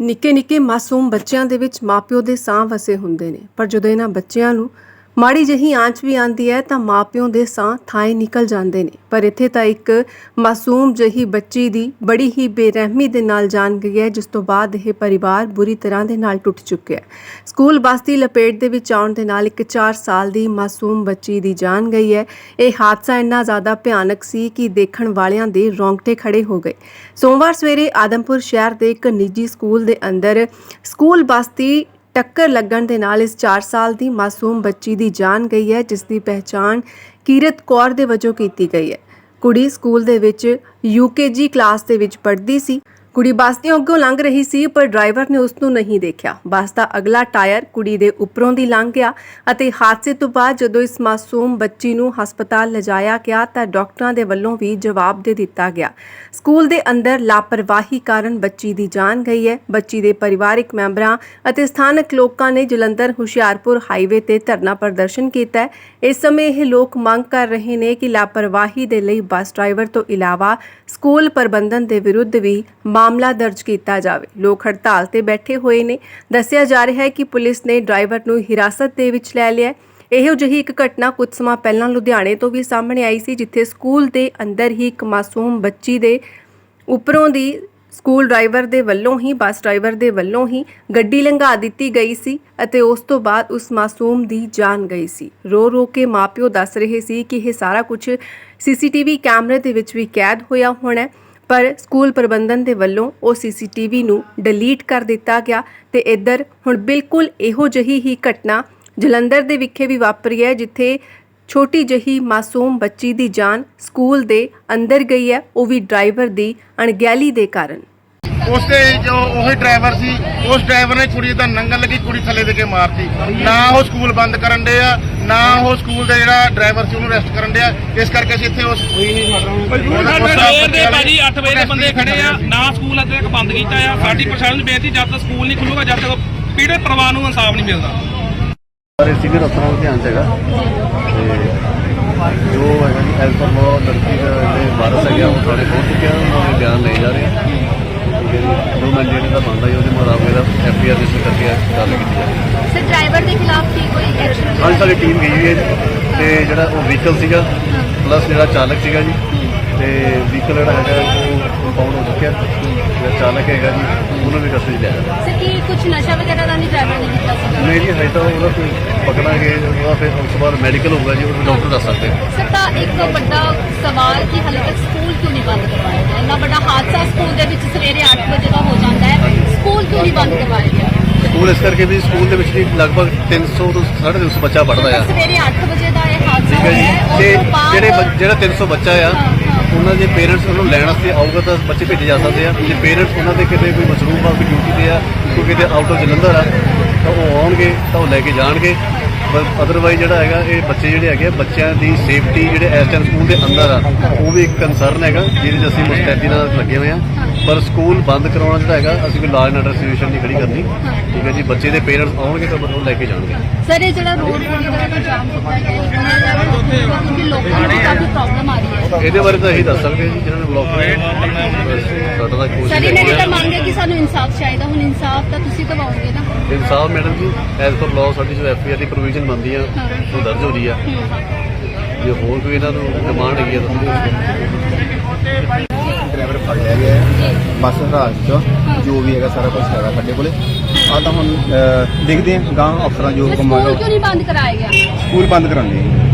ਨਿੱਕੇ ਨਿੱਕੇ ਮਾਸੂਮ ਬੱਚਿਆਂ ਦੇ ਵਿੱਚ ਮਾਪਿਓ ਦੇ ਸਾਹ ਵਸੇ ਹੁੰਦੇ ਨੇ। ਪਰ ਜਦੋਂ ਇਹਨਾਂ ਬੱਚਿਆਂ ਨੂੰ ਮਾੜੀ ਜਹੀ ਆਂਚ ਵੀ ਆਂਦੀ ਹੈ ਤਾਂ ਮਾਪਿਓ ਦੇ ਸਾਹ ਥਾਏ ਨਿਕਲ ਜਾਂਦੇ ਨੇ। ਪਰ ਇੱਥੇ ਤਾਂ ਇੱਕ ਮਾਸੂਮ ਜਹੀ ਬੱਚੀ ਦੀ ਬੜੀ ਹੀ ਬੇਰਹਿਮੀ ਦੇ ਨਾਲ ਜਾਨ ਗਈ ਹੈ, ਜਿਸ ਤੋਂ ਬਾਅਦ ਇਹ ਪਰਿਵਾਰ ਬੁਰੀ ਤਰ੍ਹਾਂ ਦੇ ਨਾਲ ਟੁੱਟ ਚੁੱਕਿਆ ਹੈ। ਸਕੂਲ ਬੱਸ ਦੀ ਲਪੇਟ ਦੇ ਵਿੱਚ ਆਉਣ ਦੇ ਨਾਲ ਇੱਕ 4 ਸਾਲ ਦੀ ਮਾਸੂਮ ਬੱਚੀ ਦੀ ਜਾਨ ਗਈ ਹੈ। ਇਹ ਹਾਦਸਾ ਇੰਨਾ ਜ਼ਿਆਦਾ ਭਿਆਨਕ ਸੀ ਕਿ ਦੇਖਣ ਵਾਲਿਆਂ ਦੇ ਰੋਂਗਟੇ ਖੜੇ ਹੋ ਗਏ। ਸੋਮਵਾਰ ਸਵੇਰੇ ਆਦਮਪੁਰ ਸ਼ਹਿਰ ਦੇ ਇੱਕ ਨਿੱਜੀ ਸਕੂਲ ਦੇ ਅੰਦਰ ਸਕੂਲ ਬੱਸ ਦੀ ਟੱਕਰ ਲੱਗਣ ਦੇ ਨਾਲ ਇਸ 4 ਸਾਲ ਦੀ ਮਾਸੂਮ ਬੱਚੀ ਦੀ ਜਾਨ ਗਈ ਹੈ, ਜਿਸ ਦੀ ਪਹਿਚਾਣ ਕੀਰਤ ਕੌਰ ਦੇ ਵਜੋਂ ਕੀਤੀ ਗਈ ਹੈ। ਕੁੜੀ ਸਕੂਲ ਦੇ ਵਿੱਚ ਯੂਕੇਜੀ ਕਲਾਸ ਦੇ ਵਿੱਚ ਪੜ੍ਹਦੀ ਸੀ। ਕੁੜੀ ਬੱਸ ਦੇ ਅੱਗੋਂ ਲੰਘ ਰਹੀ ਸੀ, ਪਰ ਡਰਾਈਵਰ ਨੇ ਉਸ ਨੂੰ ਨਹੀਂ ਦੇਖਿਆ। ਬੱਸ ਦਾ ਅਗਲਾ ਟਾਇਰ ਕੁੜੀ ਦੇ ਉੱਪਰੋਂ ਦੀ ਲੰਘ ਗਿਆ ਅਤੇ ਹਾਦਸੇ ਤੋਂ ਬਾਅਦ ਜਦੋਂ ਇਸ ਮਾਸੂਮ ਬੱਚੀ ਨੂੰ ਹਸਪਤਾਲ ਲਿਜਾਇਆ ਗਿਆ ਤਾਂ ਡਾਕਟਰਾਂ ਦੇ ਵੱਲੋਂ ਵੀ ਜਵਾਬ ਦੇ ਦਿੱਤਾ ਗਿਆ। ਸਕੂਲ ਦੇ ਅੰਦਰ ਲਾਪਰਵਾਹੀ ਕਾਰਨ ਬੱਚੀ ਦੀ ਜਾਨ ਗਈ ਹੈ। ਬੱਚੀ ਦੇ ਪਰਿਵਾਰਕ ਮੈਂਬਰਾਂ ਅਤੇ ਸਥਾਨਕ ਲੋਕਾਂ ਨੇ ਜਲੰਧਰ ਹੁਸ਼ਿਆਰਪੁਰ ਹਾਈਵੇ ਤੇ ਧਰਨਾ ਪ੍ਰਦਰਸ਼ਨ ਕੀਤਾ ਹੈ। ਇਸ ਸਮੇਂ ਇਹ ਲੋਕ ਮੰਗ ਕਰ ਰਹੇ ਨੇ ਕਿ ਲਾਪਰਵਾਹੀ ਦੇ ਲਈ ਬੱਸ ਡਰਾਈਵਰ ਤੋਂ ਇਲਾਵਾ ਸਕੂਲ ਪ੍ਰਬੰਧਨ ਦੇ ਵਿਰੁੱਧ ਵੀ ਮਾਮਲਾ ਦਰਜ ਕੀਤਾ ਜਾਵੇ। ਲੋਕ ਹੜਤਾਲ ਤੇ ਬੈਠੇ ਹੋਏ ਨੇ। ਦੱਸਿਆ ਜਾ ਰਿਹਾ ਹੈ ਕਿ ਪੁਲਿਸ ਨੇ ਡਰਾਈਵਰ ਨੂੰ ਹਿਰਾਸਤ ਦੇ ਵਿੱਚ ਲੈ ਲਿਆ ਇਹੋ ਜਿਹੀ ਇੱਕ ਘਟਨਾ ਕੁਝ ਸਮਾਂ ਪਹਿਲਾਂ ਲੁਧਿਆਣੇ ਤੋਂ ਵੀ ਸਾਹਮਣੇ ਆਈ ਸੀ, ਜਿੱਥੇ ਸਕੂਲ ਦੇ ਅੰਦਰ ਹੀ ਇੱਕ ਮਾਸੂਮ ਬੱਚੀ ਦੇ ਉੱਪਰੋਂ ਦੀ ਸਕੂਲ ਡਰਾਈਵਰ ਦੇ ਵੱਲੋਂ ਹੀ, ਬੱਸ ਡਰਾਈਵਰ ਦੇ ਵੱਲੋਂ ਹੀ ਗੱਡੀ ਲੰਘਾ ਦਿੱਤੀ ਗਈ ਸੀ ਅਤੇ ਉਸ ਤੋਂ ਬਾਅਦ ਉਸ ਮਾਸੂਮ ਦੀ ਜਾਨ ਗਈ ਸੀ। ਰੋ ਰੋ ਕੇ ਮਾਪਿਓ ਦੱਸ ਰਹੇ ਸੀ ਕਿ ਇਹ ਸਾਰਾ ਕੁਝ ਸੀਸੀਟੀਵੀ ਕੈਮਰੇ ਦੇ ਵਿੱਚ ਵੀ ਕੈਦ ਹੋਇਆ ਹੋਣਾ ਪਰ ਸਕੂਲ ਪ੍ਰਬੰਧਨ ਦੇ ਵੱਲੋਂ ਉਹ ਸੀਸੀਟੀਵੀ ਨੂੰ ਡਿਲੀਟ ਕਰ ਦਿੱਤਾ ਗਿਆ ਤੇ ਇੱਧਰ ਹੁਣ ਬਿਲਕੁਲ ਇਹੋ ਜਿਹੀ ਹੀ ਘਟਨਾ ਜਲੰਧਰ ਦੇ ਵਿਖੇ ਵੀ ਵਾਪਰੀ ਹੈ, ਜਿੱਥੇ ਛੋਟੀ ਜਹੀ ਮਾਸੂਮ ਬੱਚੀ ਦੀ ਜਾਨ ਸਕੂਲ ਦੇ ਅੰਦਰ ਗਈ ਹੈ। ਉਹ ਵੀ ਡਰਾਈਵਰ ਦੀ ਅਣਗਹਿਲੀ ਦੇ ਕਾਰਨ। ਉਸ ਤੇ ਜੋ ਉਹੀ ਡਰਾਈਵਰ ਸੀ, ਉਸ ਡਰਾਈਵਰ ਨੇ ਕੁੜੀ ਦਾ ਨੰਗਲ ਲੱਗੀ, ਕੁੜੀ ਥੱਲੇ ਦੇ ਕੇ ਮਾਰਤੀ। ਨਾ ਉਹ ਸਕੂਲ ਬੰਦ ਕਰਨ ਦੇ ਆ ਨਾ ਉਹ ਸਕੂਲ ਦਾ ਜਿਹੜਾ ਡਰਾਈਵਰ ਸੀ ਉਹਨੂੰ ਅਰੈਸਟ ਕਰਨ ਦੇ ਆ ਇਸ ਕਰਕੇ ਅਸੀਂ ਇੱਥੇ ਉਸ ਕੋਈ ਨਹੀਂ ਸਵੇਰ ਦੇ ਭਾਜੀ 8 ਵਜੇ ਦੇ ਬੰਦੇ ਖੜੇ ਆ ਨਾ ਸਕੂਲ ਅੱਜ ਤੱਕ ਬੰਦ ਕੀਤਾ ਆ। ਸਾਡੀ ਪ੍ਰਸ਼ਾਸਨ ਨੂੰ ਬੇਨਤੀ ਜਦ ਤੱਕ ਸਕੂਲ ਨਹੀਂ ਖੁੱਲੂਗਾ ਜਦ ਤੱਕ ਪੀੜੇ ਪਰਿਵਾਰ ਨੂੰ ਇਨਸਾਫ ਨਹੀਂ ਮਿਲਦਾ। ਸਾਰੇ ਸਿਵਲ ਅਫਸਰਾਂ ਨੂੰ ਧਿਆਨ 'ਚ ਹੈਗਾ ਤੇ ਜੋ ਹੈਗਾ ਜੀ ਐਜ਼ ਪਰ ਲੜਕੀ ਦਾ ਜਿਹੜੇ ਵਾਰਸ ਹੈਗਾ ਉਹ ਥਾਣੇ ਪਹੁੰਚ ਚੁੱਕਿਆ ਉਹਨਾਂ ਦੇ ਬਿਆਨ ਲਏ ਜਾ ਰਹੇ ਹੈ ਜੀ ਜੋ ਮੈਂਡੇਟ ਦਾ ਬਣਦਾ ਜੀ ਉਹਦੇ ਮੁਤਾਬਕ ਇਹਦਾ ਐਫ ਆਈ ਆਰ ਰਜਿਸਟਰ ਕਰਕੇ ਗੱਲ ਕੀਤੀ ਜਾ ਰਹੀ ਹੈ। ਸਰ ਡਰਾਈਵਰ ਦੇ ਖਿਲਾਫ ਅੱਜ ਸਾਡੀ ਟੀਮ ਗਈ ਹੋਈ ਹੈ ਜੀ ਤੇ ਜਿਹੜਾ ਉਹ ਵਹੀਕਲ ਸੀਗਾ ਪਲੱਸ ਜਿਹੜਾ ਚਾਲਕ ਸੀਗਾ ਜੀ ਤੇ ਵਹੀਕਲ ਜਿਹੜਾ ਹੈਗਾ ਉਹ ਕੰਪਾਊਂਡ ਹੋ ਚੁੱਕਿਆ। ਜਿਹੜਾ ਚਾਲਕ ਹੈਗਾ ਜੀ ਉਹਨੂੰ ਵੀ ਕਸਟਡੀ ਲਿਆ ਜਾ ਸਰ ਕੀ ਕੁਝ ਨਸ਼ਾ ਵਗੈਰਾ ਦਾ ਨਹੀਂ ਡਰਾਈਵਰ ਨੇ ਕੀਤਾ ਸੀ ਨਹੀਂ ਜੀ ਹਜੇ ਤਾਂ ਉਹਦਾ ਕੋਈ ਪਕੜਾਂਗੇ ਉਹਦਾ ਫਿਰ ਉਸ ਤੋਂ ਬਾਅਦ ਮੈਡੀਕਲ ਹੋਊਗਾ ਜੀ ਉਹ ਡਾਕਟਰ ਦੱਸ ਸਕਦੇ ਆ ਸਰ ਤਾਂ ਇੱਕ ਵੱਡਾ ਸਵਾਲ ਕਿ ਹਾਲੇ ਤੱਕ ਸਕੂਲ ਕਿਉਂ ਨਹੀਂ ਬੰਦ ਕਰਵਾਇਆ ਗਿਆ? ਇੰਨਾ ਵੱਡਾ ਹਾਦਸਾ ਸਕੂਲ ਦੇ ਵਿੱਚ ਸਵੇਰੇ 8 ਵਜੇ ਦਾ ਹੋ ਜਾਂਦਾ ਹੈ। ਸਕੂਲ ਕਿਉਂ ਨਹੀਂ ਬੰਦ ਕਰਵਾਇਆ ਸਕੂਲ ਇਸ ਕਰਕੇ ਵੀ ਸਕੂਲ ਦੇ ਵਿੱਚ ਜੀ ਲਗਭਗ 300 ਤੋਂ 350 ਬੱਚਾ ਪੜ੍ਹਦਾ ਆ। ਸਵੇਰੇ 8 ਵਜੇ ਦਾ ਇਹ ਹਾਦਸਾ ਠੀਕ ਹੈ ਹੋਇਆ ਤੇ ਜਿਹੜੇ ਜਿਹੜਾ 300 ਬੱਚਾ ਆ। ਉਹਨਾਂ ਦੇ ਪੇਰੈਂਟਸ ਉਹਨੂੰ ਲੈਣ ਵਾਸਤੇ ਆਊਗਾ ਤਾਂ ਬੱਚੇ ਭੇਜੇ ਜਾ ਸਕਦੇ ਆ। ਜੇ ਪੇਰੈਂਟਸ ਉਹਨਾਂ ਦੇ ਕਿਤੇ ਕੋਈ ਮਸਰੂਫ ਆ ਕੋਈ ਡਿਊਟੀ ਤੇ ਆ ਕੋਈ ਕਿਤੇ ਆਊਟ ਆਫ ਜਲੰਧਰ ਆ ਤਾਂ ਉਹ ਆਉਣਗੇ ਤਾਂ ਉਹ ਲੈ ਕੇ ਜਾਣਗੇ। ਬਸ ਅਦਰਵਾਈਜ਼ ਜਿਹੜਾ ਹੈਗਾ ਇਹ ਬੱਚੇ ਜਿਹੜੇ ਹੈਗੇ ਆ, ਬੱਚਿਆਂ ਦੀ ਸੇਫਟੀ ਜਿਹੜੇ ਇਸ ਟਾਈਮ ਸਕੂਲ ਦੇ ਅੰਦਰ ਆ ਉਹ ਵੀ ਇੱਕ ਕੰਸਰਨ ਹੈਗਾ ਜਿਹਦੇ 'ਚ ਅਸੀਂ ਮੁਸਤੈਦੀ ਨਾਲ ਲੱਗੇ ਹੋਏ ਆ। ਪਰ ਸਕੂਲ ਬੰਦ ਕਰਾਉਣਾ ਜਿਹੜਾ ਹੈਗਾ ਅਸੀਂ ਕੋਈ ਲਾਜ ਆਰਡਰ ਸਿਚੁਏਸ਼ਨ ਨਹੀਂ ਖੜੀ ਕਰਨੀ। ਠੀਕ ਹੈ ਜੀ ਬੱਚੇ ਦੇ ਪੇਰੈਂਟਸ ਆਉਣਗੇ ਤਾਂ ਉਹ ਲੈ ਕੇ ਜਾਣਗੇ। ਸਰ ਇਹ ਜਿਹੜਾ ਰੋਡ ਜਾਮ ਹੈ ਇਹਨਾਂ ਦਾ ਕਿਉਂਕਿ ਲੋਕਾਂ ਨੂੰ ਕਾਫੀ ਪ੍ਰੋਬਲਮ ਆ ਰਹੀ ਹੈ। ਇਹਦੇ ਬਾਰੇ ਤਾਂ ਇਹੀ ਦੱਸ ਸਕਦੇ ਜੀ ਜਿਹਨਾਂ ਨੇ ਬਲੌਕ ਸਾਡਾ ਤਾਂ ਕੋਸ਼ਿਸ਼ ਸਰ ਇਹਨਾਂ ਆ। ਤਾਂ ਮੰਗ ਹੈ ਕਿ ਸਾਨੂੰ ਇਨਸਾਫ ਚਾਹੀਦਾ। ਹੁਣ ਇਨਸਾਫ ਤਾਂ ਤੁਸੀਂ ਦਿਵਾਓਗੇ ਨਾ। ਇਨਸਾਫ ਮੈਡਮ ਜੀ ਐਜ਼ ਪਰ ਲਾਅ ਸਾਡੀ ਜੋ ਐਫ ਆਈ ਆਰ ਦੀ ਪ੍ਰੋਵੀਜ਼ਨ ਬਣਦੀ ਆ ਉਹ ਦਰਜ ਹੋ ਰਹੀ ਆ। ਜੇ ਹੋਰ ਕੋਈ ਇਹਨਾਂ ਨੂੰ ਡਿਮਾਂਡ ਹੈਗੀ ਆ ਤਾਂ ਡਰਾਈਵਰ ਫੜ ਲਿਆ ਗਿਆ ਹੈ। ਬੱਸ ਰਾਜ ਚ ਜੋ ਵੀ ਹੈਗਾ ਸਾਰਾ ਕੁਝ ਹੈਗਾ ਸਾਡੇ ਕੋਲੇ। ਆ ਤਾਂ ਹੁਣ ਅਹ, ਦੇਖਦੇ ਹਾਂ ਗਾਂ ਅਫਸਰਾਂ ਜੋ ਸਕੂਲ ਕਿਉਂ ਨਹੀਂ ਬੰਦ ਕਰਾਇਆ ਗਿਆ? ਸਕੂਲ ਬੰਦ ਕਰਾਉਂਦੇ